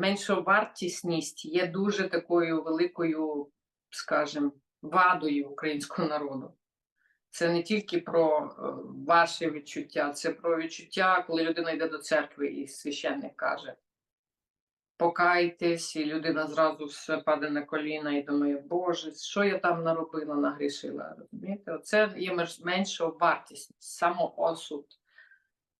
меншовартісність є дуже такою великою, скажімо, вадою українського народу. Це не тільки про е, ваші відчуття, це про відчуття, коли людина йде до церкви і священник каже: покайтесь, і людина зразу все паде на коліна і думає, Боже, що я там наробила, нагрішила. Розумієте? Це є менш- менша вартість, самоосуд,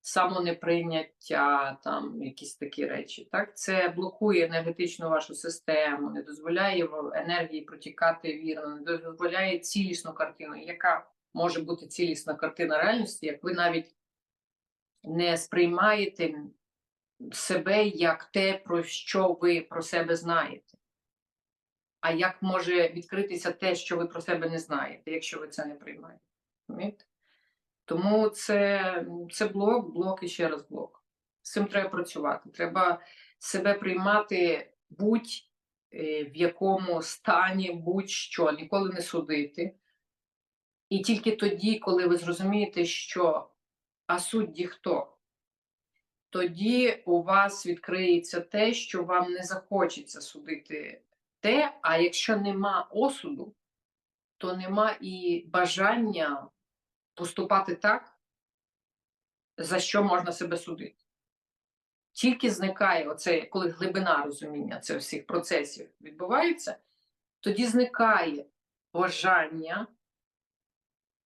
самонеприйняття, там якісь такі речі. Так? Це блокує енергетичну вашу систему, не дозволяє енергії протікати вірно, не дозволяє цілісну картину, яка може бути цілісна картина реальності, як ви навіть не сприймаєте себе як те, про що ви про себе знаєте. А як може відкритися те, що ви про себе не знаєте, якщо ви це не приймаєте? Розумієте? Тому це, це блок, блок і ще раз блок. З цим треба працювати. Треба себе приймати будь е, якому стані, будь-що, ніколи не судити. І тільки тоді, коли ви зрозумієте, що а судді хто? Тоді у вас відкриється те, що вам не захочеться судити те, а якщо нема осуду, то нема і бажання поступати так, за що можна себе судити. Тільки зникає оце, коли глибина розуміння цих всіх процесів відбувається, тоді зникає бажання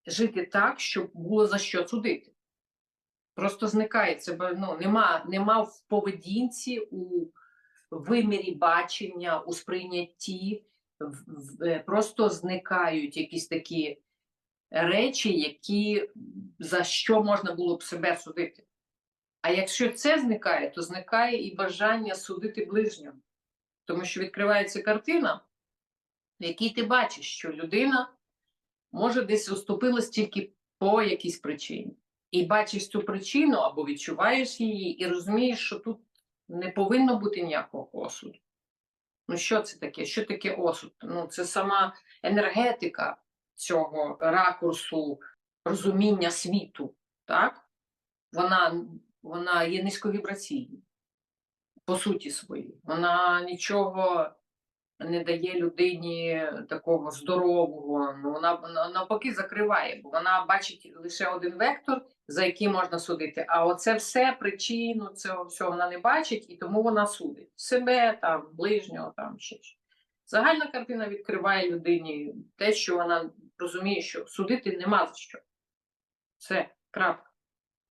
жити так, щоб було за що судити. Просто зникає це, ну, нема, нема в поведінці, у вимірі бачення, у сприйнятті, в- в- е, просто зникають якісь такі речі, які за що можна було б себе судити. А якщо це зникає, то зникає і бажання судити ближнього. Тому що відкривається картина, в якій ти бачиш, що людина може десь уступилась тільки по якійсь причині. І бачиш цю причину або відчуваєш її, і розумієш, що тут не повинно бути ніякого осуду. Ну, що це таке? Що таке осуд? Ну, це сама енергетика цього ракурсу розуміння світу, так? Вона, вона є низьковібраційною, по суті своїй. Вона нічого не дає людині такого здорового. Ну, вона навпаки закриває, бо вона бачить лише один вектор, за який можна судити. А оце все причину цього всього вона не бачить, і тому вона судить себе, там, ближнього, там ще. Загальна картина відкриває людині те, що вона розуміє, що судити нема за що. Все, крапка.